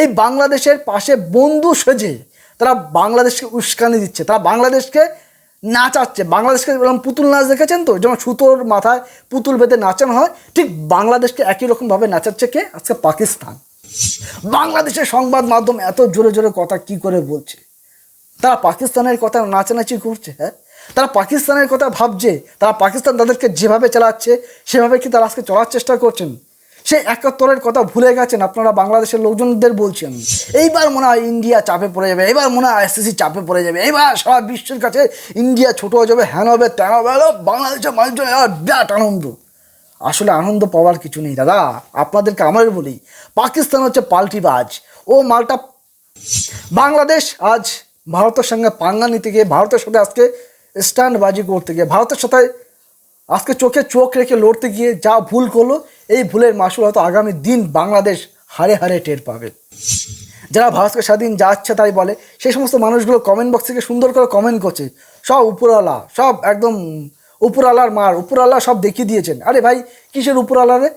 এই বাংলাদেশের পাশে বন্ধু সেজে তারা বাংলাদেশকে উস্কানি দিচ্ছে, তারা বাংলাদেশকে নাচাচ্ছে। বাংলাদেশকে এরকম পুতুল নাচ দেখেছেন তো? যেমন সুতোর মাথায় পুতুল বেঁধে নাচানো হয়, ঠিক বাংলাদেশকে একই রকমভাবে নাচাচ্ছে কে? আজকে পাকিস্তান। বাংলাদেশের সংবাদ মাধ্যম এত জোরে জোরে কথা কি করে বলছে? তারা পাকিস্তানের কথা নাচানাচি করছে হ্যাঁ? তারা পাকিস্তানের কথা ভাবছে, তারা পাকিস্তান তাদেরকে যেভাবে চালাচ্ছে, সেভাবে কি তারা আজকে চলার চেষ্টা করছেন? সেই একাত্তরের কথা ভুলে গেছেন। আপনারা বাংলাদেশের লোকজনদের বলছেন এইবার মনে হয় ইন্ডিয়া চাপে পড়ে যাবে। এবার মনে হয় আইসিসি চাপে পড়ে যাবে। এবার সারা বিশ্বের কাছে ইন্ডিয়া ছোট হয়ে যাবে, হ্যান হবে, ত্যান হবে বাংলাদেশের মানুষজন এবার বিরাট আনন্দ। আসলে আনন্দ পাওয়ার কিছু নেই, দাদা। আপনাদেরকে আমার বলি, পাকিস্তান হচ্ছে পাল্টিবাজ ও মালটা বাংলাদেশ আজ ভারতের সঙ্গে পাঙ্গা নিতে গিয়ে, ভারতের সাথে আজকে স্ট্যান্ডবাজি করতে গিয়ে, ভারতের সাথে আজকে চোখে চোখ রেখে লড়তে গিয়ে যা ভুল করল এই ভুলের মাসুল হয়তো আগামী দিন বাংলাদেশ হারে হারে টের পাবে। যারা ভারতকে স্বাধীন যা ইচ্ছা তাই বলে, সেই সমস্ত মানুষগুলো কমেন্ট বক্স থেকে সুন্দর করে কমেন্ট করছে। সব উপরওয়ালা, সব একদম উপরওয়ালার মার, উপরওয়ালা সব দেখিয়ে দিয়েছেন। আরে ভাই, কিসের উপরওয়ালা রে?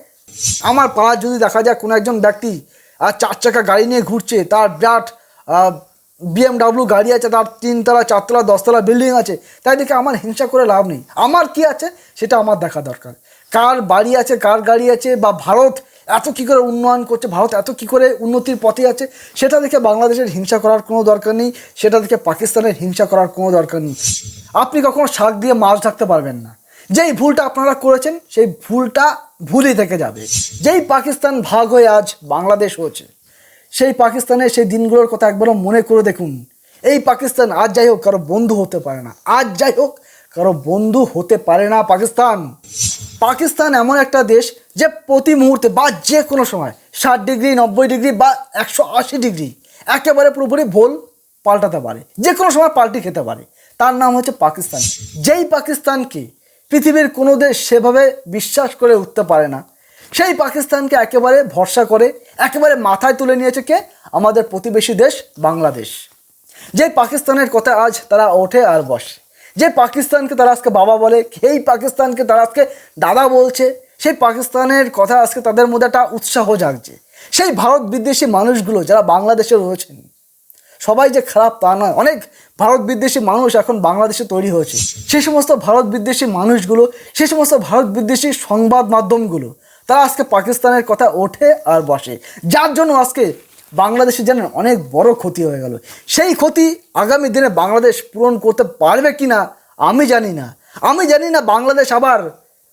আমার পাড়ার যদি দেখা যায় কোনো একজন ব্যক্তি আর চার চাকা গাড়ি নিয়ে ঘুরছে, তার বিরাট বিএমডাব্লিউ গাড়ি আছে, তার তিনতলা, চারতলা, দশতলা বিল্ডিং আছে, তাই দেখে আমার হিংসা করে লাভ নেই। আমার কি আছে, সেটা আমার দেখা দরকার। কার বাড়ি আছে, কার গাড়ি আছে, বা ভারত এত কী করে উন্নয়ন করছে, ভারত এত কী করে উন্নতির পথে আছে, সেটা দেখে বাংলাদেশের হিংসা করার কোনো দরকার নেই, সেটা দেখে পাকিস্তানের হিংসা করার কোনো দরকার নেই। আপনি কখনো শাক দিয়ে মাছ ঢাকতে পারবেন না। যেই ভুলটা আপনারা করেছেন, সেই ভুলটা ভুলই থেকে যাবে। যেই পাকিস্তান ভাগ হয়ে আজ বাংলাদেশ হয়েছে, সেই পাকিস্তানের সেই দিনগুলোর কথা একবারও মনে করে দেখুন। এই পাকিস্তান আজ যাই হোক কারও বন্ধু হতে পারে না। আজ যাই হোক কারও বন্ধু হতে পারে না পাকিস্তান। পাকিস্তান এমন একটা দেশ যে প্রতি মুহূর্তে বা যে কোনো সময় ষাট ডিগ্রি, নব্বই ডিগ্রি বা একশো আশি ডিগ্রি একেবারে পুরোপুরি ভোল পাল্টাতে পারে। যে কোনো সময় পাল্টি খেতে পারে। তার নাম হচ্ছে পাকিস্তান। যেই পাকিস্তানকে পৃথিবীর কোনো দেশ সেভাবে বিশ্বাস করে উঠতে পারে না, সেই পাকিস্তানকে একেবারে ভরসা করে, একেবারে মাথায় তুলে নিয়েছে কে? আমাদের প্রতিবেশী দেশ বাংলাদেশ। যে পাকিস্তানের কথা আজ তারা ওঠে আর বসে। যে পাকিস্তানকে তারা আজকে বাবা বলে, সেই পাকিস্তানকে তারা আজকে দাদা বলছে, সেই পাকিস্তানের কথা আজকে তাদের মধ্যে একটা উৎসাহ জাগছে। সেই ভারত বিদ্বেষী মানুষগুলো যারা বাংলাদেশে রয়েছেন, সবাই যে খারাপ তা নয়, অনেক ভারত বিদ্বেষী মানুষ এখন বাংলাদেশে তৈরি হয়েছে। সেই সমস্ত ভারত বিদ্বেষী মানুষগুলো সেই সমস্ত ভারত বিদ্বেষী সংবাদ মাধ্যমগুলো, তারা আজকে পাকিস্তানের কথা ওঠে আর বসে। যার জন্য আজকে বাংলাদেশে জানেন অনেক বড় ক্ষতি হয়ে গেল। সেই ক্ষতি আগামী দিনে বাংলাদেশ পূরণ করতে পারবে কি না আমি জানি না। আমি জানি না বাংলাদেশ আবার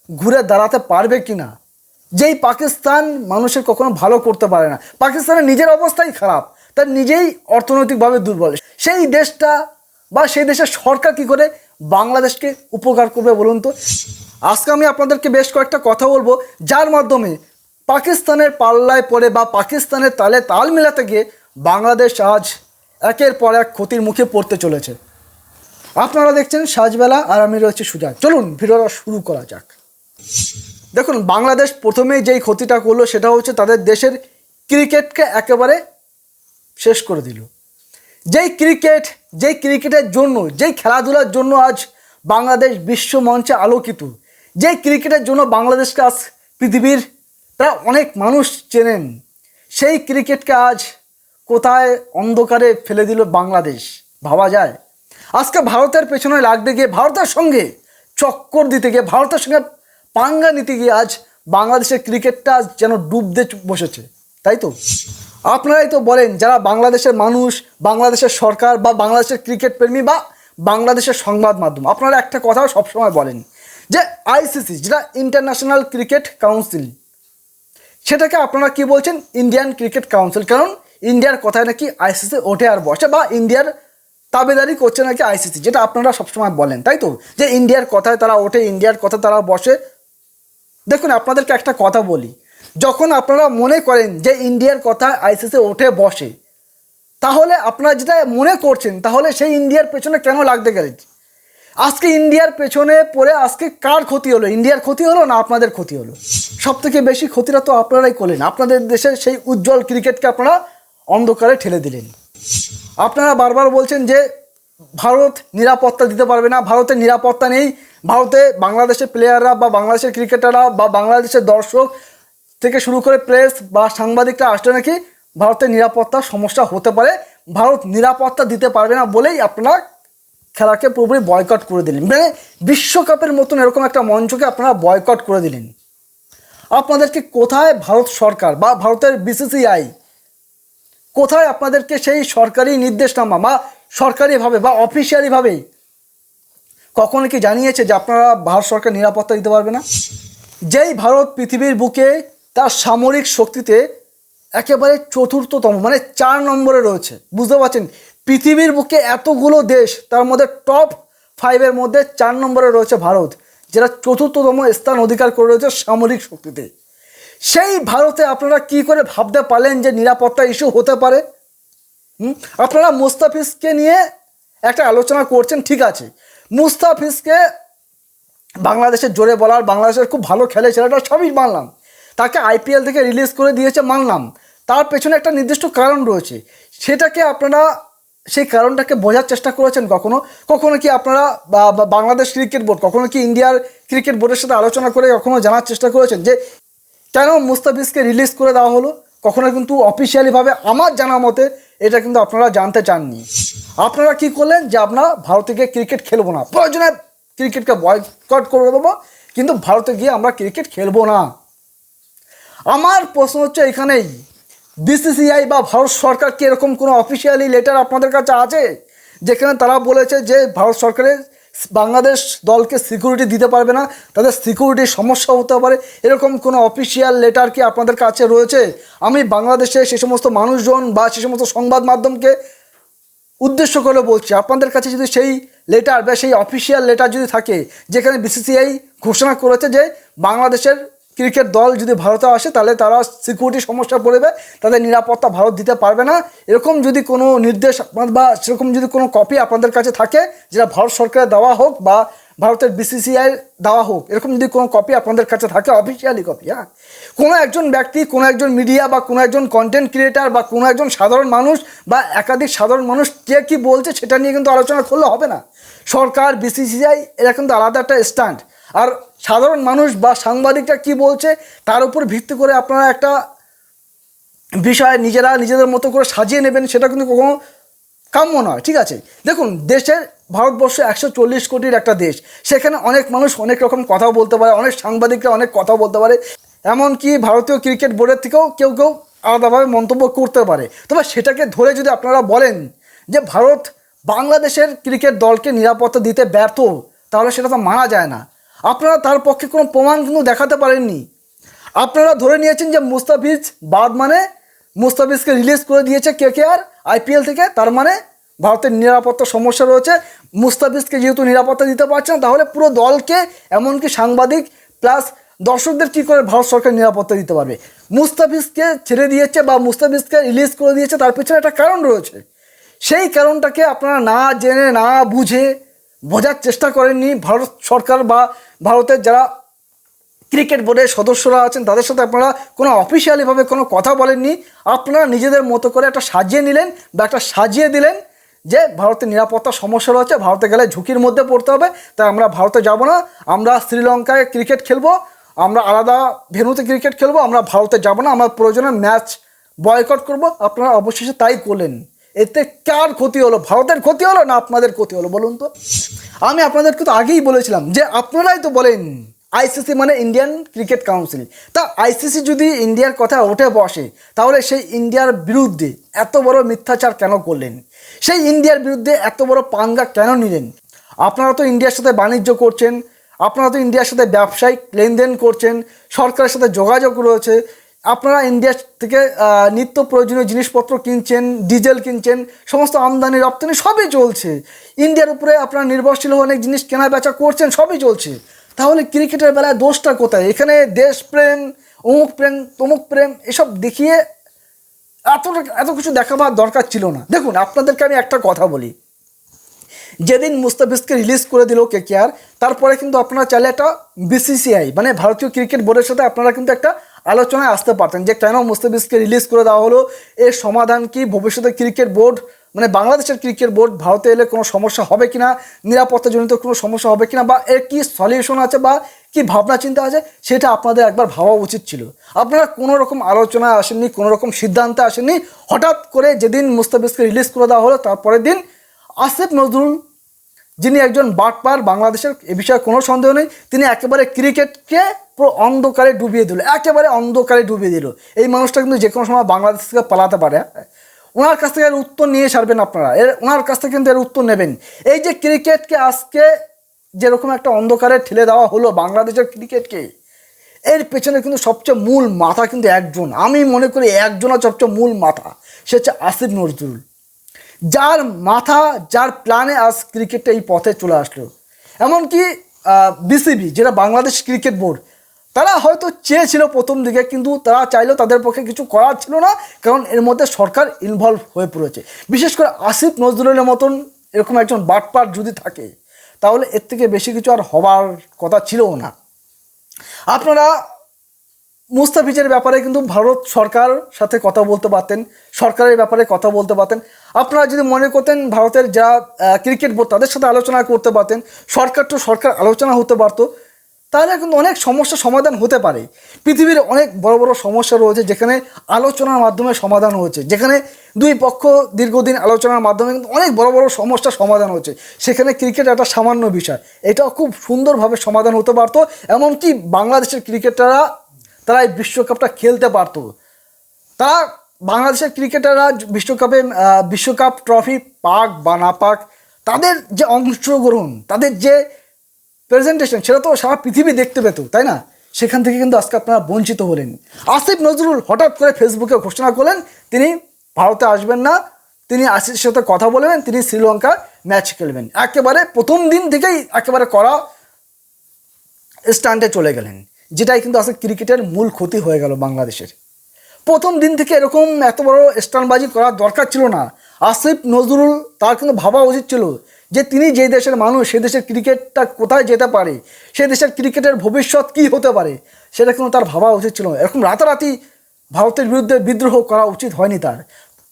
ঘুরে দাঁড়াতে পারবে কি না যেই পাকিস্তান মানুষের কখনো ভালো করতে পারে না। পাকিস্তানের নিজের অবস্থাই খারাপ, তার নিজেই অর্থনৈতিকভাবে দুর্বল। সেই দেশটা বা সেই দেশের সরকার কি করে বাংলাদেশকে উপকার করবে বলুন তো? আজকে আমি আপনাদেরকে বেশ কয়েকটা কথা বলব, যার মাধ্যমে পাকিস্তানের পাল্লায় পড়ে বা পাকিস্তানের তালে তাল মেলাতে গিয়ে বাংলাদেশ আজ একের পর এক ক্ষতির মুখে পড়তে চলেছে। আপনারা দেখছেন সাজবেলা আর আমি রয়েছে সুজা। চলুন ভিডিওটা শুরু করা যাক। দেখুন, বাংলাদেশ প্রথমেই যেই ক্ষতিটা করল সেটা হচ্ছে তাদের দেশের ক্রিকেটকে একেবারে শেষ করে দিল। যেই ক্রিকেট, যেই ক্রিকেটের জন্য, যেই খেলাধুলার জন্য আজ বাংলাদেশ বিশ্ব মঞ্চে আলোকিত, যেই ক্রিকেটের জন্য বাংলাদেশকে আজ পৃথিবীর প্রায় অনেক মানুষ চেনেন। সেই ক্রিকেটকে আজ কোথায় অন্ধকারে ফেলে দিল বাংলাদেশ? ভাবা যায়। আজকে ভারতের পেছনে লাগতে গিয়ে ভারতের সঙ্গে চক্কর দিতে গিয়ে, ভারতের সঙ্গে পাঙ্গা নিতে গিয়ে আজ বাংলাদেশের ক্রিকেটটা যেন ডুবতে বসেছে। তাই তো? আপনারাই তো বলেন, যারা বাংলাদেশের মানুষ, বাংলাদেশের সরকার বা বাংলাদেশের ক্রিকেট প্রেমী বা বাংলাদেশের সংবাদ মাধ্যম, আপনারা একটা কথাও সবসময় বলেন যে আইসিসি, যেটা ইন্টারন্যাশনাল ক্রিকেট কাউন্সিল সেটাকে আপনারা কি বলছেন? ইন্ডিয়ান ক্রিকেট কাউন্সিল কারণ ইন্ডিয়ার কথায় নাকি আইসিসি ওঠে আর বসে বা ইন্ডিয়ার তাবেদারি করছে নাকি আইসিসি যেটা আপনারা সবসময় বলেন, তাই তো? যে ইন্ডিয়ার কথায় তারা ওঠে ইন্ডিয়ার কথা তারা বসে। দেখুন, আপনাদেরকে একটা কথা বলি। যখন আপনারা মনে করেন যে ইন্ডিয়ার কথা আইসিসি ওঠে, বসে, তাহলে আপনারা যেটা মনে করছেন, তাহলে সেই ইন্ডিয়ার পেছনে কেন লাগতে গেলেন? আজকে ইন্ডিয়ার পেছনে পড়ে আজকে কার ক্ষতি হলো? ইন্ডিয়ার ক্ষতি হলো না আপনাদের ক্ষতি হলো? সব থেকে বেশি ক্ষতিটা তো আপনারাই করলেন। আপনাদের দেশের সেই উজ্জ্বল ক্রিকেটকে আপনারা অন্ধকারে ঠেলে দিলেন। আপনারা বারবার বলছেন যে ভারত নিরাপত্তা দিতে পারবে না ভারতের নিরাপত্তা নেই, ভারতে বাংলাদেশের প্লেয়াররা বা বাংলাদেশের ক্রিকেটাররা বা বাংলাদেশের দর্শক থেকে শুরু করে প্রেস বা সাংবাদিকরা আসলে নাকি ভারতের নিরাপত্তার সমস্যা হতে পারে। ভারত নিরাপত্তা দিতে পারবে না বলেই আপনারা খেলাকে পুরোপুরি বয়কট করে দিলেন। মানে বিশ্বকাপের মতন এরকম একটা মঞ্চকে আপনারা বয়কট করে দিলেন। আপনাদেরকে কোথায় ভারত সরকার বা ভারতের বিসিসিআই কোথায় আপনাদেরকে সেই সরকারি নির্দেশনামা বা সরকারিভাবে বা অফিসিয়ালিভাবে কখনো কি জানিয়েছে যে আপনারা ভারত সরকার নিরাপত্তা দিতে পারবে না? যেই ভারত পৃথিবীর বুকে তার সামরিক শক্তিতে একেবারে চতুর্থতম মানে চার নম্বরে রয়েছে। বুঝতে পারছেন? পৃথিবীর বুকে এতগুলো দেশ, তার মধ্যে টপ ফাইভের মধ্যে চার নম্বরে রয়েছে ভারত, যেটা চতুর্থতম স্থান অধিকার করে রয়েছে সামরিক শক্তিতে। সেই ভারতে আপনারা কি করে ভাবতে পারলেন যে নিরাপত্তা ইস্যু হতে পারে? আপনারা মুস্তাফিজকে নিয়ে একটা আলোচনা করছেন, ঠিক আছে। মুস্তাফিজকে বাংলাদেশের জোরে বলার, বাংলাদেশের খুব ভালো খেলে ছেলেটা সবই মানলাম। তাকে আইপিএল থেকে রিলিজ করে দিয়েছে, মানলাম। তার পেছনে একটা নির্দিষ্ট কারণ রয়েছে। সেটাকে আপনারা সেই কারণটাকে বোঝার চেষ্টা করেছেন কখনো? কখনো কি আপনারা বাংলাদেশ ক্রিকেট বোর্ড, কখনো কি ইন্ডিয়ার ক্রিকেট বোর্ডের সাথে আলোচনা করে কখনো জানার চেষ্টা করেছেন যে, কেন মুস্তাফিজকে রিলিজ করে দেওয়া হলো? কখনো কিন্তু অফিসিয়ালিভাবে আমার জানা মতে এটা কিন্তু আপনারা জানতে চাননি। আপনারা কি করলেন যে আপনারা ভারতে গিয়ে ক্রিকেট খেলব না? প্রয়োজনে ক্রিকেটকে বয়কট করে দেবো, কিন্তু ভারতে গিয়ে আমরা ক্রিকেট খেলব না। আমার প্রশ্ন হচ্ছে এখানেই বিসিসিআই বা ভারত সরকার কি এরকম কোনো অফিসিয়ালি লেটার আপনাদের কাছে আছে? যেখানে তারা বলেছে যে ভারত সরকারের বাংলাদেশ দলকে সিকিউরিটি দিতে পারবে না, তাদের সিকিউরিটির সমস্যা হতে পারে। এরকম কোনো অফিসিয়াল লেটার কি আপনাদের কাছে রয়েছে? আমি বাংলাদেশে সে সমস্ত মানুষজন বা সে সমস্ত সংবাদ মাধ্যমকে উদ্দেশ্য করে বলছি, আপনাদের কাছে যদি সেই লেটার বা সেই অফিসিয়াল লেটার যদি থাকে, যেখানে বিসিসিআই ঘোষণা করেছে যে বাংলাদেশের ক্রিকেট দল যদি ভারতে আসে, তাহলে তারা সিকিউরিটি সমস্যা পড়বে, তাদের নিরাপত্তা ভারত দিতে পারবে না। এরকম যদি কোনো নির্দেশ বা সেরকম যদি কোনো কপি আপনাদের কাছে থাকে, যেটা ভারত সরকারের দেওয়া হোক বা ভারতের বিসিসিআই দেওয়া হোক, এরকম যদি কোনো কপি আপনাদের কাছে থাকে অফিসিয়ালি কপি হ্যাঁ। কোনো একজন ব্যক্তি, কোনো একজন মিডিয়া বা কোনো একজন কন্টেন্ট ক্রিয়েটার বা কোনো একজন সাধারণ মানুষ বা একাধিক সাধারণ মানুষ কে কী বলছে, সেটা নিয়ে কিন্তু আলোচনা করলে হবে না। সরকার বিসিসিআই এরা কিন্তু আলাদা একটা স্ট্যান্ড আর সাধারণ মানুষ বা সাংবাদিকরা কি বলছে, তার উপর ভিত্তি করে আপনারা একটা বিষয় নিজেরা নিজেদের মতো করে সাজিয়ে নেবেন, সেটা কিন্তু কখনো কাম্য নয়, ঠিক আছে? দেখুন, দেশের ভারতবর্ষ একশো চল্লিশ কোটির একটা দেশ, সেখানে অনেক মানুষ অনেক রকম কথা বলতে পারে, অনেক সাংবাদিকরা অনেক কথা বলতে পারে, এমনকি ভারতীয় ক্রিকেট বোর্ডের থেকেও কেউ কেউ আলাদাভাবে মন্তব্য করতে পারে। তবে সেটাকে ধরে যদি আপনারা বলেন যে ভারত বাংলাদেশের ক্রিকেট দলকে নিরাপত্তা দিতে ব্যর্থ, তাহলে সেটা তো মানা যায় না। আপনারা তার পক্ষে কোনো প্রমাণ কিন্তু দেখাতে পারেননি। আপনারা ধরে নিয়েছেন যে মুস্তাফিজ বাদ মানে মুস্তাফিজকে রিলিজ করে দিয়েছে কে কে আর আইপিএল থেকে, তার মানে ভারতের নিরাপত্তা সমস্যা রয়েছে। মুস্তাফিজকে যেহেতু নিরাপত্তা দিতে পারছে না, তাহলে পুরো দলকে, এমনকি সাংবাদিক প্লাস দর্শকদের কী করে ভারত সরকার নিরাপত্তা দিতে পারবে? মুস্তাফিজকে ছেড়ে দিয়েছে বা মুস্তাফিজকে রিলিজ করে দিয়েছে, তার পেছনে একটা কারণ রয়েছে। সেই কারণটাকে আপনারা না জেনে, না বুঝে বোঝার চেষ্টা করেননি ভারত সরকার বা ভারতের যারা ক্রিকেট বোর্ডের সদস্যরা আছেন, তাদের সাথে আপনারা কোনো অফিসিয়ালিভাবে কোনো কথা বলেননি। আপনারা নিজেদের মতো করে একটা সাজিয়ে নিলেন বা একটা সাজিয়ে দিলেন যে ভারতের নিরাপত্তা সমস্যা রয়েছে, ভারতে গেলে ঝুঁকির মধ্যে পড়তে হবে, তাই আমরা ভারতে যাব না। আমরা শ্রীলঙ্কায় ক্রিকেট খেলব, আমরা আলাদা ভেনুতে ক্রিকেট খেলব, আমরা ভারতে যাব না। আমরা প্রয়োজনে ম্যাচ বয়কট করব, আপনারা অবশেষে তাই করলেন। এতে কার ক্ষতি হলো? ভারতের ক্ষতি হলো না আপনাদের ক্ষতি হলো? বলুন তো। আমি আপনাদেরকে তো আগেই বলেছিলাম যে আপনারাই তো বলেন আইসিসি মানে ইন্ডিয়ান ক্রিকেট কাউন্সিল। তা আইসিসি যদি ইন্ডিয়ার কথা ওঠে বসে, তাহলে সেই ইন্ডিয়ার বিরুদ্ধে এত বড় মিথ্যাচার কেন করলেন? সেই ইন্ডিয়ার বিরুদ্ধে এত বড় পাঙ্গা কেন নিলেন? আপনারা তো ইন্ডিয়ার সাথে বাণিজ্য করছেন, আপনারা তো ইন্ডিয়ার সাথে ব্যবসায়িক লেনদেন করছেন, সরকারের সাথে যোগাযোগ রয়েছে আপনারা ইন্ডিয়া থেকে নিত্য প্রয়োজনীয় জিনিসপত্র কিনছেন, ডিজেল কিনছেন, সমস্ত আমদানি, রপ্তানি সবই চলছে। ইন্ডিয়ার উপরে আপনারা নির্ভরশীল হয়ে অনেক জিনিস কেনা বেচা করছেন, সবই চলছে। তাহলে ক্রিকেটের বেলায় দোষটা কোথায়? এখানে দেশপ্রেম অমুক প্রেম, তমুক প্রেম, এসব দেখিয়ে এত এত কিছু দেখাবার দরকার ছিল না। দেখুন, আপনাদেরকে আমি একটা কথা বলি। যেদিন মুস্তাফিজকে রিলিজ করে দিল কে কে আর তারপরে কিন্তু আপনারা চাইলে একটা বিসিসিআই মানে ভারতীয় ক্রিকেট বোর্ডের সাথে আপনারা কিন্তু একটা আলোচনায় আসতে পারতেন যে কেন মুস্তাফিজকে রিলিজ করে দেওয়া হলো, এর সমাধান কি? ভবিষ্যতে ক্রিকেট বোর্ড মানে বাংলাদেশের ক্রিকেট বোর্ড ভারতে এলে কোনো সমস্যা হবে কিনা? নিরাপত্তাজনিত কোনো সমস্যা হবে কিনা? বা এর কী সলিউশন আছে বা কি ভাবনা চিন্তা আছে? সেটা আপনাদের একবার ভাবা উচিত ছিল। আপনারা কোনো রকম আলোচনায় আসেননি, কোনো রকম সিদ্ধান্তে আসেননি। হঠাৎ করে যেদিন মুস্তাফিজকে রিলিজ করে দেওয়া হলো, তারপরের দিন আসিফ নজরুল যিনি একজন বাটপার, বাংলাদেশের এ বিষয়ে কোনো সন্দেহ নেই, তিনি একেবারে ক্রিকেটকে পুরো অন্ধকারে ডুবিয়ে দিল, একেবারে অন্ধকারে ডুবিয়ে দিল। এই মানুষটা কিন্তু যে কোনো সময় বাংলাদেশ থেকে পালাতে পারে ওনার কাছ থেকে এর উত্তর নিয়ে ছাড়বেন আপনারা, এর, ওনার কাছ থেকে কিন্তু এর উত্তর নেবেন। এই যে ক্রিকেটকে আজকে যেরকম একটা অন্ধকারে ঠেলে দেওয়া হলো বাংলাদেশের ক্রিকেটকে, এর পেছনে কিন্তু সবচেয়ে মূল মাথা কিন্তু একজন, আমি মনে করি একজনের সবচেয়ে মূল মাথা, সে হচ্ছে আসিফ নজরুল। যার মাথা, যার প্ল্যানে আজ ক্রিকেটটা এই পথে চলে আসলো। এমনকি বিসিবি যেটা বাংলাদেশ ক্রিকেট বোর্ড তারা হয়তো চেয়েছিল প্রথম দিকে, কিন্তু তারা চাইলেও তাদের পক্ষে কিছু করার ছিল না, কারণ এর মধ্যে সরকার ইনভলভ হয়ে পড়েছে। বিশেষ করে আসিফ নজরুলের মতন এরকম একজন বাটপার যদি থাকে, তাহলে এর থেকে বেশি কিছু আর হবার কথা ছিলও না। আপনারা মুস্তাফিজের ব্যাপারে কিন্তু ভারত সরকার সাথে কথা বলতে পারতেন, সরকারের ব্যাপারে কথা বলতে পারতেন। আপনারা যদি মনে করতেন ভারতের যা ক্রিকেট বোর্ড তাদের সাথে আলোচনা করতে পারতেন, সরকার তো সরকার আলোচনা হতে পারতো, তাহলে কিন্তু অনেক সমস্যার সমাধান হতে পারে। পৃথিবীর অনেক বড় বড় সমস্যা রয়েছে যেখানে আলোচনার মাধ্যমে সমাধান হয়েছে, যেখানে দুই পক্ষ দীর্ঘদিন আলোচনার মাধ্যমে কিন্তু অনেক বড় বড় সমস্যার সমাধান হচ্ছে। সেখানে ক্রিকেট একটা সামান্য বিষয়, এটাও খুব সুন্দরভাবে সমাধান হতে পারতো, এমনকি বাংলাদেশের ক্রিকেটাররা তারা এই বিশ্বকাপটা খেলতে পারতো। তারা বাংলাদেশের ক্রিকেটাররা বিশ্বকাপে বিশ্বকাপ ট্রফি পাক বা না পাক, তাদের যে অংশগ্রহণ, তাদের যে প্রেজেন্টেশন সেটা তো সারা পৃথিবী দেখতে পেত, তাই না? সেখান থেকে কিন্তু আজকে আপনারা বঞ্চিত হলেন। আসিফ নজরুল হঠাৎ করে ফেসবুকে ঘোষণা করলেন, তিনি ভারতে আসবেন না, তিনি আসিফের সাথে কথা বলবেন, তিনি শ্রীলঙ্কা ম্যাচ খেলবেন। একেবারে প্রথম দিন থেকেই একেবারে করা স্ট্যান্ডে চলে গেলেন, যেটাই কিন্তু আসলে ক্রিকেটের মূল ক্ষতি হয়ে গেল বাংলাদেশের। প্রথম দিন থেকে এরকম এত বড় স্টানবাজি করার দরকার ছিল না। আসিফ নজরুল, তার কিন্তু ভাবা উচিত ছিল যে তিনি যে দেশের মানুষ, সে দেশের ক্রিকেটটা কোথায় যেতে পারে, সে দেশের ক্রিকেটের ভবিষ্যৎ কী হতে পারে, সেটা কিন্তু তার ভাবা উচিত ছিল। এরকম রাতারাতি ভারতের বিরুদ্ধে বিদ্রোহ করা উচিত হয়নি তার।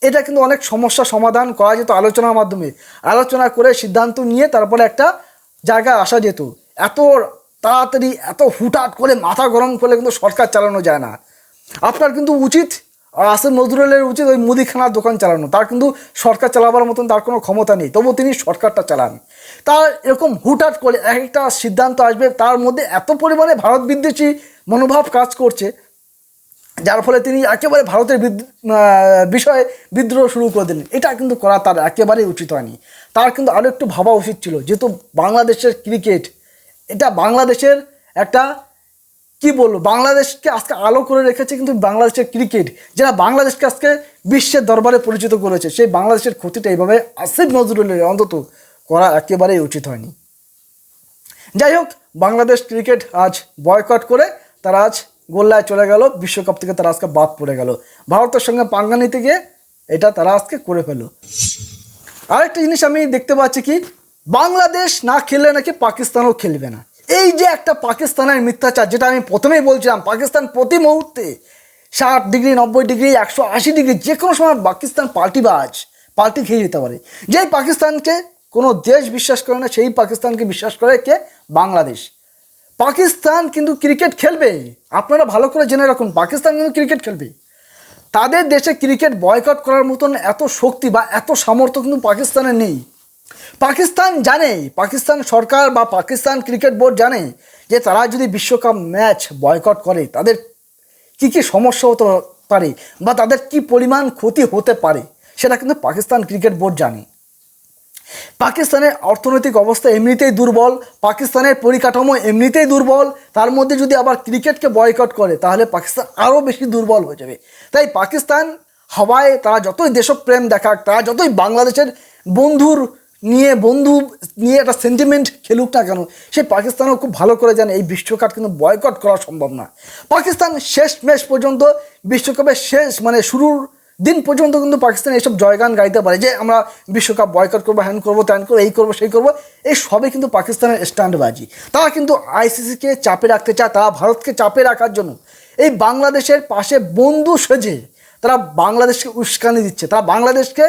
এটা কিন্তু অনেক সমস্যা সমাধান করা যেত আলোচনার মাধ্যমে। আলোচনা করে সিদ্ধান্ত নিয়ে তারপরে একটা জায়গায় আসা যেত। এত তাড়াতাড়ি, এত হুটহাট করে মাথা গরম করলে কিন্তু সরকার চালানো যায় না। আপনার কিন্তু উচিত আসিফ নজরুলের উচিত ওই মুদিখানার দোকান চালানো। তার কিন্তু সরকার চালাবার মতন তার কোনো ক্ষমতা নেই, তবুও তিনি সরকারটা চালান। তার এরকম হুটহাট করে এক একটা সিদ্ধান্ত আসবে, তার মধ্যে এত পরিমাণে ভারত বিদ্বেষী মনোভাব কাজ করছে, যার ফলে তিনি একেবারে ভারতের বিষয়ে বিদ্রোহ শুরু করে দিলেন। এটা কিন্তু করা তার একেবারেই উচিত হয়নি। তার কিন্তু আরও একটু ভাবা উচিত ছিল, যেহেতু বাংলাদেশের ক্রিকেট, এটা বাংলাদেশের একটা কি বলব? বাংলাদেশকে আজকে আলো করে রেখেছে কিন্তু বাংলাদেশের ক্রিকেট, যারা বাংলাদেশকে আজকে বিশ্বের দরবারে পরিচিত করেছে, সেই বাংলাদেশের ক্ষতিটা এইভাবে আসিফ নজরুলের অন্তত করা একেবারেই উচিত হয়নি। যাই হোক, বাংলাদেশ ক্রিকেট আজ বয়কট করে তারা আজ গোল্লায় চলে গেল, বিশ্বকাপ থেকে তারা আজকে বাদ পড়ে গেল। ভারতের সঙ্গে পাঙ্গা নিতে গিয়ে এটা তারা আজকে করে ফেলো আরেকটা জিনিস আমি দেখতে পাচ্ছি কি, বাংলাদেশ না খেললে নাকি পাকিস্তানও খেলবে না। এই যে একটা পাকিস্তানের মিথ্যাচার, যেটা আমি প্রথমেই বলছিলাম, পাকিস্তান প্রতি মুহূর্তে ষাট ডিগ্রি, নব্বই ডিগ্রি, একশো আশি ডিগ্রি, যে কোনো সময় পাকিস্তান পাল্টিবাজ পাল্টি খেয়ে যেতে পারে। যেই পাকিস্তানকে কোনো দেশ বিশ্বাস করে না, সেই পাকিস্তানকে বিশ্বাস করে কে? বাংলাদেশ। পাকিস্তান কিন্তু ক্রিকেট খেলবে। আপনারা ভালো করে জেনে রাখুন, পাকিস্তান কিন্তু ক্রিকেট খেলবে। তাদের দেশে ক্রিকেট বয়কট করার মতন এত শক্তি বা এত সামর্থ্য কিন্তু পাকিস্তানের নেই। পাকিস্তান জানে, পাকিস্তান সরকার বা পাকিস্তান ক্রিকেট বোর্ড জানে যে তারা যদি বিশ্বকাপ ম্যাচ বয়কট করে, তাদের কী কী সমস্যা হতে পারে বা তাদের কি পরিমাণ ক্ষতি হতে পারে, সেটা কিন্তু পাকিস্তান ক্রিকেট বোর্ড জানে। পাকিস্তানের অর্থনৈতিক অবস্থা এমনিতেই দুর্বল, পাকিস্তানের পরিকাঠামো এমনিতেই দুর্বল, তার মধ্যে যদি আবার ক্রিকেটকে বয়কট করে, তাহলে পাকিস্তান আরও বেশি দুর্বল হয়ে যাবে। তাই পাকিস্তান, হাওয়ায় তারা যতই দেশপ্রেম দেখাক, তারা যতই বাংলাদেশের বন্ধুর নিয়ে বন্ধু, নিয়ে একটা সেন্টিমেন্ট খেলুক না কেন, সে পাকিস্তানও খুব ভালো করে জানে, এই বিশ্বকাপ কিন্তু বয়কট করা সম্ভব না। পাকিস্তান শেষ ম্যাচ পর্যন্ত, বিশ্বকাপের শেষ মানে শুরুর দিন পর্যন্ত কিন্তু পাকিস্তান এইসব জয়গান গাইতে পারে, যে আমরা বিশ্বকাপ বয়কট করব হ্যান করব ত্যান করব, এই করব, সেই করব, এই সবই কিন্তু পাকিস্তানের স্ট্যান্ডবাজি তারা কিন্তু আইসিসিকে চাপে রাখতে চায়, তারা ভারতকে চাপে রাখার জন্য। এই বাংলাদেশের পাশে বন্ধু সেজে তারা বাংলাদেশকে উস্কানি দিচ্ছে, তারা বাংলাদেশকে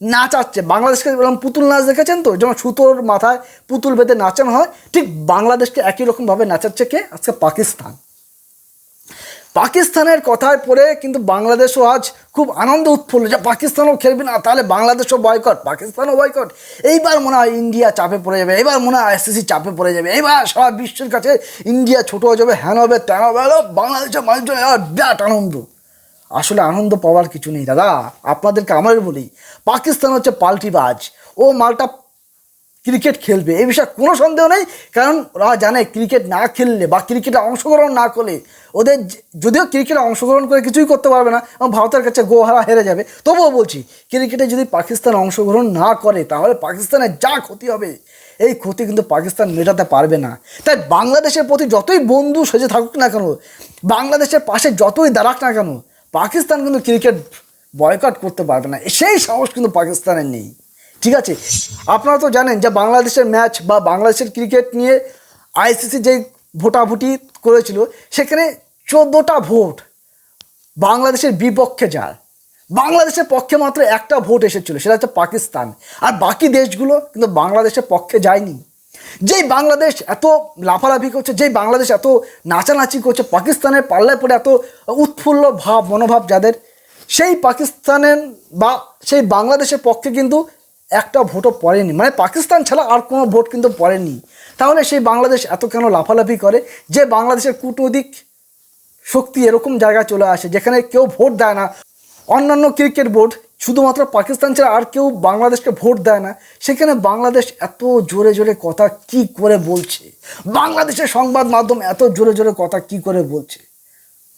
নাচাচ্ছে। বাংলাদেশকে এরকম পুতুল নাচ দেখেছেন তো? যেমন সুতোর মাথায় পুতুল বেঁধে নাচানো হয়। ঠিক বাংলাদেশকে একই রকমভাবে নাচাচ্ছে কে? আজকে পাকিস্তান। পাকিস্তানের কথায় পড়ে কিন্তু বাংলাদেশও আজ খুব আনন্দ উৎফুল্ল। যে পাকিস্তানও খেলবে না, তাহলে বাংলাদেশও বয়কট পাকিস্তানও বয়কট এইবার মনে হয় ইন্ডিয়া চাপে পড়ে যাবে এবার মনে হয় আইসিসি চাপে পড়ে যাবে এবার সারা বিশ্বের কাছে ইন্ডিয়া ছোট হয়ে যাবে, হ্যান হবে, ত্যান হবে বাংলাদেশের মানুষজন বিরাট আনন্দ। আসলে আনন্দ পাওয়ার কিছু নেই, দাদা। আপনাদেরকে আমার বলি, পাকিস্তান হচ্ছে পাল্টিবাজ ও মালটা ক্রিকেট খেলবে এই বিষয়ে কোনো সন্দেহ নেই, কারণ ওরা জানে ক্রিকেট না খেললে বা ক্রিকেটে অংশগ্রহণ না করলে ওদের যদিও ক্রিকেটে অংশগ্রহণ করে কিছুই করতে পারবে না, এবং ভারতের কাছে গোহারা হেরে যাবে, তবুও বলছি, ক্রিকেটে যদি পাকিস্তান অংশগ্রহণ না করে, তাহলে পাকিস্তানের যা ক্ষতি হবে, এই ক্ষতি কিন্তু পাকিস্তান মেটাতে পারবে না। তাই বাংলাদেশের প্রতি যতই বন্ধু সেজে থাকুক না কেন, বাংলাদেশের পাশে যতই দাঁড়াক না কেন পাকিস্তান কিন্তু ক্রিকেট বয়কট করতে পারবে না। সেই সাহস কিন্তু পাকিস্তানের নেই। ঠিক আছে? আপনারা তো জানেন যে বাংলাদেশের ম্যাচ বা বাংলাদেশের ক্রিকেট নিয়ে আইসিসি যেই ভোটাভুটি করেছিল, সেখানে চোদ্দোটা ভোট বাংলাদেশের বিপক্ষে যায়। বাংলাদেশের পক্ষে মাত্র একটা ভোট এসেছিল, সেটা হচ্ছে পাকিস্তান। আর বাকি দেশগুলো কিন্তু বাংলাদেশের পক্ষে যায়নি। যেই বাংলাদেশ এত লাফালাফি করছে, যেই বাংলাদেশ এত নাচানাচি করছে, পাকিস্তানের পাল্লায় পড়ে এত উৎফুল্ল ভাব, মনোভাব যাদের, সেই পাকিস্তানের বা সেই বাংলাদেশের পক্ষে কিন্তু একটা ভোটও পড়েনি। মানে পাকিস্তান ছাড়া আর কোনো ভোট কিন্তু পড়েনি। তাহলে সেই বাংলাদেশ এত কেন লাফালাফি করে? যে বাংলাদেশের কূটনৈতিক শক্তি এরকম জায়গায় চলে আসে, যেখানে কেউ ভোট দেয় না। অন্যান্য ক্রিকেট বোর্ড শুধুমাত্র পাকিস্তান ছাড়া আর কেউ বাংলাদেশকে ভোট দেয় না। সেখানে বাংলাদেশ এত জোরে জোরে কথা কি করে বলছে? বাংলাদেশের সংবাদ মাধ্যম এত জোরে জোরে কথা কি করে বলছে?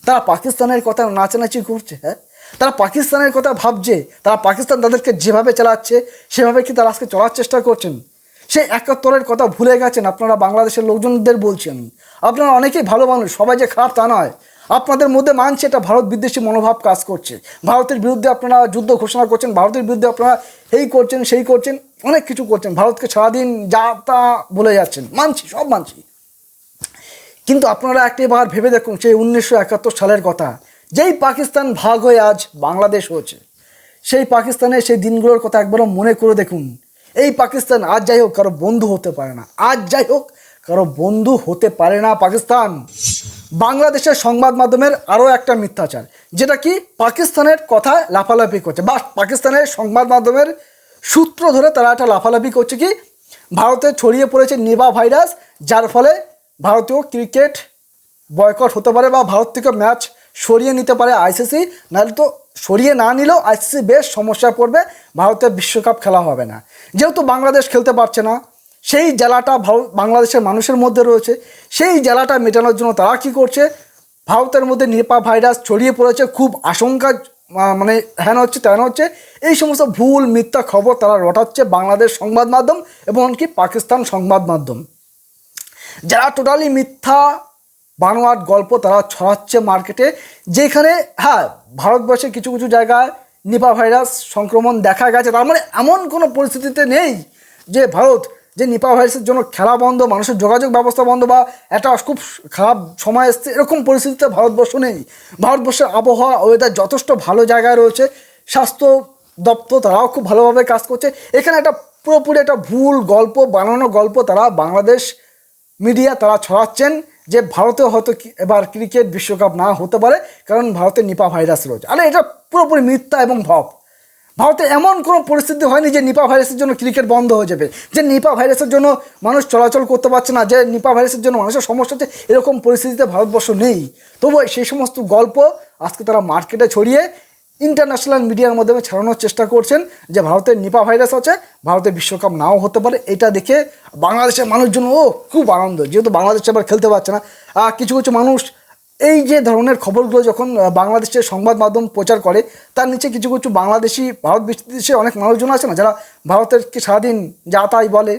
তারা পাকিস্তানের কথা নাচানাচি করছে হ্যাঁ? তারা পাকিস্তানের কথা ভাবছে, তারা পাকিস্তান তাদেরকে যেভাবে চালাচ্ছে, সেভাবে কি তারা আজকে চলার চেষ্টা করছেন? সে একাত্তরের কথা ভুলে গেছেন, আপনারা বাংলাদেশের লোকজনদের বলছেন। আপনারা অনেকেই ভালো মানুষ, সবাই যে খারাপ তা নয়। আপনাদের মধ্যে মানছে এটা ভারত বিদ্বেষী মনোভাব কাজ করছে। ভারতের বিরুদ্ধে আপনারা যুদ্ধ ঘোষণা করছেন, ভারতের বিরুদ্ধে আপনারা এই করছেন, সেই করছেন, অনেক কিছু করছেন। ভারতকে সারাদিন যা তা বলে যাচ্ছেন। মানছি, সব মানছি। কিন্তু আপনারা একটিবার ভেবে দেখুন, সেই উনিশশো একাত্তর সালের কথা। যেই পাকিস্তান ভাগ হয়ে আজ বাংলাদেশ হয়েছে, সেই পাকিস্তানের সেই দিনগুলোর কথা একবারও মনে করে দেখুন। এই পাকিস্তান আজ যাই হোক কারও বন্ধু হতে পারে না। আজ যাই হোক কারও বন্ধু হতে পারে না পাকিস্তান। বাংলাদেশের সংবাদ মাধ্যমের আরও একটা মিথ্যাচার, যেটা কি পাকিস্তানের কথায় লাফালাফি করছে। বা পাকিস্তানের সংবাদ মাধ্যমের সূত্র ধরে তারা একটা লাফালাফি করছে কি, ভারতে ছড়িয়ে পড়েছে নিবা ভাইরাস, যার ফলে ভারতীয় ক্রিকেট বয়কট হতে পারে বা ভারত থেকে ম্যাচ সরিয়ে নিতে পারে আইসিসি, নাহলে তো সরিয়ে না নিলেও আইসিসি বেশ সমস্যায় পড়বে, ভারতের বিশ্বকাপ খেলা হবে না। যেহেতু বাংলাদেশ খেলতে পারছে না সেই জেলাটা বাংলাদেশের মানুষের মধ্যে রয়েছে। সেই জেলাটা মেটানোর জন্য তারা কী করছে? ভারতের মধ্যে নিপা ভাইরাস ছড়িয়ে পড়েছে, খুব আশঙ্কা মানে হ্যান হচ্ছে, তেন হচ্ছে। এই সমস্ত ভুল, মিথ্যা খবর তারা রটাচ্ছে বাংলাদেশ সংবাদ মাধ্যম এবং এমনকি পাকিস্তান সংবাদ মাধ্যম। যারা টোটালি মিথ্যা, বানোয়াট গল্প তারা ছড়াচ্ছে মার্কেটে, যেখানে হ্যাঁ ভারতবর্ষের কিছু কিছু জায়গায় নিপা ভাইরাস সংক্রমণ দেখা গেছে। তার মানে এমন কোনো পরিস্থিতিতে নেই যে ভারত যে নিপা ভাইরাসের জন্য খেলা বন্ধ, মানুষের যোগাযোগ ব্যবস্থা বন্ধ বা একটা খুব খারাপ সময় এসছে, এরকম পরিস্থিতিতে ভারতবর্ষ নেই। ভারতবর্ষের আবহাওয়া ওয়েদার যথেষ্ট ভালো জায়গায় রয়েছে, স্বাস্থ্য দপ্তর তারাও খুব ভালোভাবে কাজ করছে। এখানে একটা পুরোপুরি একটা ভুল গল্প, বানানো গল্প তারা বাংলাদেশ মিডিয়া তারা ছড়াচ্ছেন যে ভারতেও হয়তো এবার ক্রিকেট বিশ্বকাপ না হতে পারে, কারণ ভারতে নিপা ভাইরাস রয়েছে। আরে এটা পুরোপুরি মিথ্যা এবং ভব ভারতে এমন কোনো পরিস্থিতি হয়নি যে নিপা ভাইরাসের জন্য ক্রিকেট বন্ধ হয়ে যাবে। যে নিপা ভাইরাসের জন্য মানুষ চলাচল করতে পারছে না, যে নিপা ভাইরাসের জন্য মানুষের সমস্যা হচ্ছে, এরকম পরিস্থিতিতে ভারতবর্ষ নেই। তবু সেই সমস্ত গল্প আজকে তারা মার্কেটে ছড়িয়ে ইন্টারন্যাশনাল মিডিয়ার মাধ্যমে ছড়ানোর চেষ্টা করছেন যে ভারতের নিপা ভাইরাস আছে ভারতের বিশ্বকাপ নাও হতে পারে, এটা দেখে বাংলাদেশের মানুষজন, ও, খুব আনন্দ। যেহেতু বাংলাদেশ আবার খেলতে পারছে না কিছু কিছু মানুষ এই যে ধরনের খবরগুলো যখন বাংলাদেশের সংবাদ মাধ্যম প্রচার করে, তার নিচে কিছু কিছু বাংলাদেশি, ভারত দেশে অনেক মানুষজন আছে না, যারা ভারতের কি সারাদিন যা তাই বলে,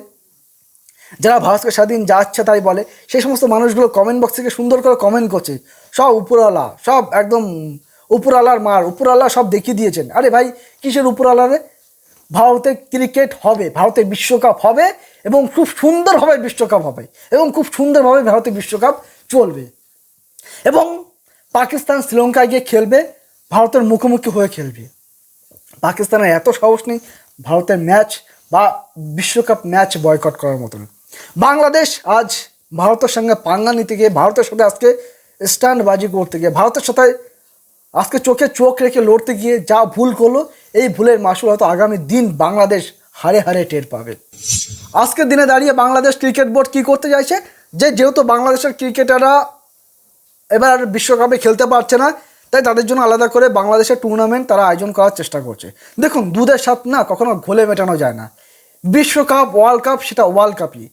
যারা ভারতকে স্বাধীন যা তাই বলে, সেই সমস্ত মানুষগুলো কমেন্ট বক্স থেকে সুন্দর করে কমেন্ট করছে। সব উপরওয়ালা, সব একদম উপরওয়ালার মার, উপরওয়ালা সব দেখিয়ে দিয়েছেন। আরে ভাই, কিসের উপরওয়ালা রে? ভারতে ক্রিকেট হবে, ভারতে বিশ্বকাপ হবে, এবং খুব সুন্দরভাবে বিশ্বকাপ হবে, এবং খুব সুন্দরভাবে ভারতে বিশ্বকাপ চলবে। এবং পাকিস্তান শ্রীলঙ্কায় গিয়ে খেলবে, ভারতের মুখোমুখি হয়ে খেলবে। পাকিস্তানের এত সাহস নেই ভারতের ম্যাচ বা বিশ্বকাপ ম্যাচ বয়কট করার মতন। বাংলাদেশ আজ ভারতের সঙ্গে পাঙ্গা নিতে গিয়ে, ভারতের সাথে আজকে স্ট্যান্ডবাজি করতে গিয়ে, ভারতের সাথে আজকে চোখে চোখ রেখে লড়তে গিয়ে যা ভুল করল, এই ভুলের মাসুল হয়তো আগামী দিন বাংলাদেশ হারে হারে টের পাবে। আজকের দিনে দাঁড়িয়ে বাংলাদেশ ক্রিকেট বোর্ড কী করতে চাইছে? যে যেহেতু বাংলাদেশের ক্রিকেটাররা এবার বিশ্বকাপে খেলতে পারছে না, তাই তাদের জন্য আলাদা করে বাংলাদেশের টুর্নামেন্ট তারা আয়োজন করার চেষ্টা করছে। দেখুন, দুধের স্বাদ না কখনো ঘোলে মেটানো যায় না। বিশ্বকাপ ওয়ার্ল্ড কাপ সেটা ওয়ার্ল্ড কাপই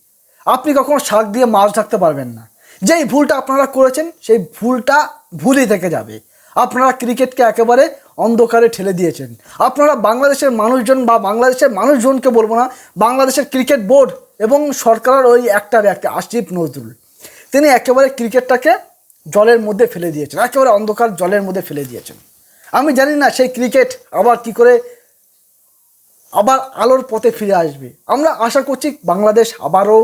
আপনি কখনো শাক দিয়ে মাছ ঢাকতে পারবেন না। যেই ভুলটা আপনারা করেছেন, সেই ভুলটা ভুলই থেকে যাবে। আপনারা ক্রিকেটকে একেবারে অন্ধকারে ঠেলে দিয়েছেন। আপনারা বাংলাদেশের মানুষজন বা বাংলাদেশের মানুষজনকে বলব না, বাংলাদেশের ক্রিকেট বোর্ড এবং সরকারের ওই একটা ব্যক্তি, আসিফ নজরুল। তিনি একেবারে ক্রিকেটটাকে জলের মধ্যে ফেলে দিয়েছেন। একেবারে অন্ধকার জলের মধ্যে ফেলে দিয়েছেন। আমি জানি না সেই ক্রিকেট আবার কি করে আবার আলোর পথে ফিরে আসবে। আমরা আশা করছি বাংলাদেশ আবারও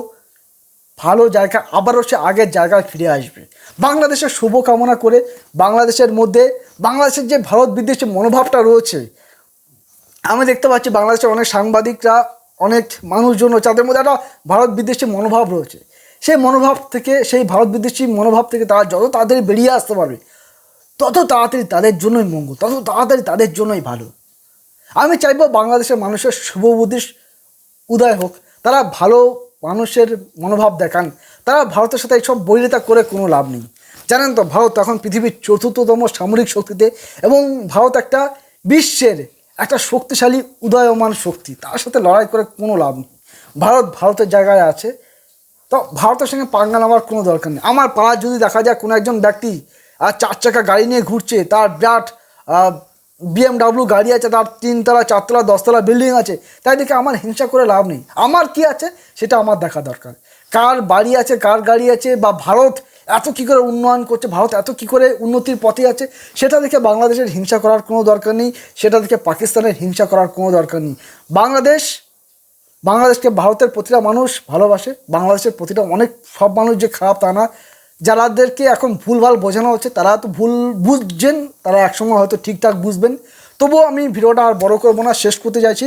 ভালো জায়গা, আবারও সে আগের জায়গায় ফিরে আসবে। বাংলাদেশের শুভকামনা করে বাংলাদেশের মধ্যে, বাংলাদেশের যে ভারত বিদ্বেষী মনোভাবটা রয়েছে, আমি দেখতে পাচ্ছি বাংলাদেশের অনেক সাংবাদিকরা, অনেক মানুষজন তাদের মধ্যে একটা ভারত বিদ্বেষী মনোভাব রয়েছে। সেই মনোভাব থেকে, সেই ভারত বিদ্বেষী মনোভাব থেকে তারা যত তাড়াতাড়ি বেরিয়ে আসতে পারবে, তত তাড়াতাড়ি তাদের জন্যই মঙ্গল, তত তাড়াতাড়ি তাদের জন্যই ভালো। আমি চাইব বাংলাদেশের মানুষের শুভবুদ্ধির উদয় হোক, তারা ভালো মানুষের মনোভাব দেখান, তারা ভারতের সাথে এইসব বৈরিতা করে কোনো লাভ নেই। জানেন তো, ভারত এখন পৃথিবীর চতুর্থতম সামরিক শক্তিতে এবং ভারত একটা বিশ্বের একটা শক্তিশালী উদয়মান শক্তি, তার সাথে লড়াই করে কোনো লাভ নেই। ভারত ভারতের জায়গায় আছে তো ভারতের সঙ্গে পাঙ্গা নেওয়ার কোনো দরকার নেই। আমার পাড়ায় যদি দেখা যায় কোনো একজন ব্যক্তি আর চার চাকা গাড়ি নিয়ে ঘুরছে, তার বিরাট বিএমডাব্লিউ গাড়ি আছে, তার তিনতলা, চারতলা, দশতলা বিল্ডিং আছে, তাই দেখে আমার হিংসা করে লাভ নেই। আমার কি আছে সেটা আমার দেখা দরকার। কার বাড়ি আছে, কার গাড়ি আছে, বা ভারত এত কী করে উন্নয়ন করছে, ভারত এত কী করে উন্নতির পথে আছে, সেটা দেখে বাংলাদেশের হিংসা করার কোনো দরকার নেই, সেটা দেখে পাকিস্তানের হিংসা করার কোনো দরকার নেই। বাংলাদেশ বাংলাদেশকে ভারতের প্রতিটা মানুষ ভালোবাসে। বাংলাদেশের প্রতিটা অনেক, সব মানুষ যে খারাপ তা না। যারাদেরকে এখন ভুলভাল বোঝানো হচ্ছে, তারা তো ভুল বুঝছেন, তারা একসময় হয়তো ঠিকঠাক বুঝবেন। তবুও আমি ভিডিওটা আর বড় করব না, শেষ করতে চাইছি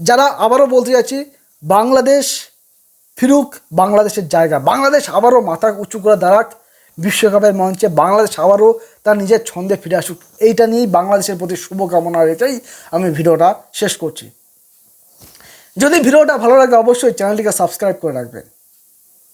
যারা আবারও বলতে চাইছি বাংলাদেশ ফিরুক, বাংলাদেশের জায়গা। বাংলাদেশ আবারও মাথা উঁচু করে দাঁড়াক বিশ্বকাপের মঞ্চে। বাংলাদেশ আবারও তার নিজের ছন্দে ফিরে আসুক। এইটা নিয়েই বাংলাদেশের প্রতি শুভকামনা রেখেই আমি ভিডিওটা শেষ করছি। যদি ভিডিওটা ভালো লাগে অবশ্যই চ্যানেলটিকে সাবস্ক্রাইব করে রাখবেন।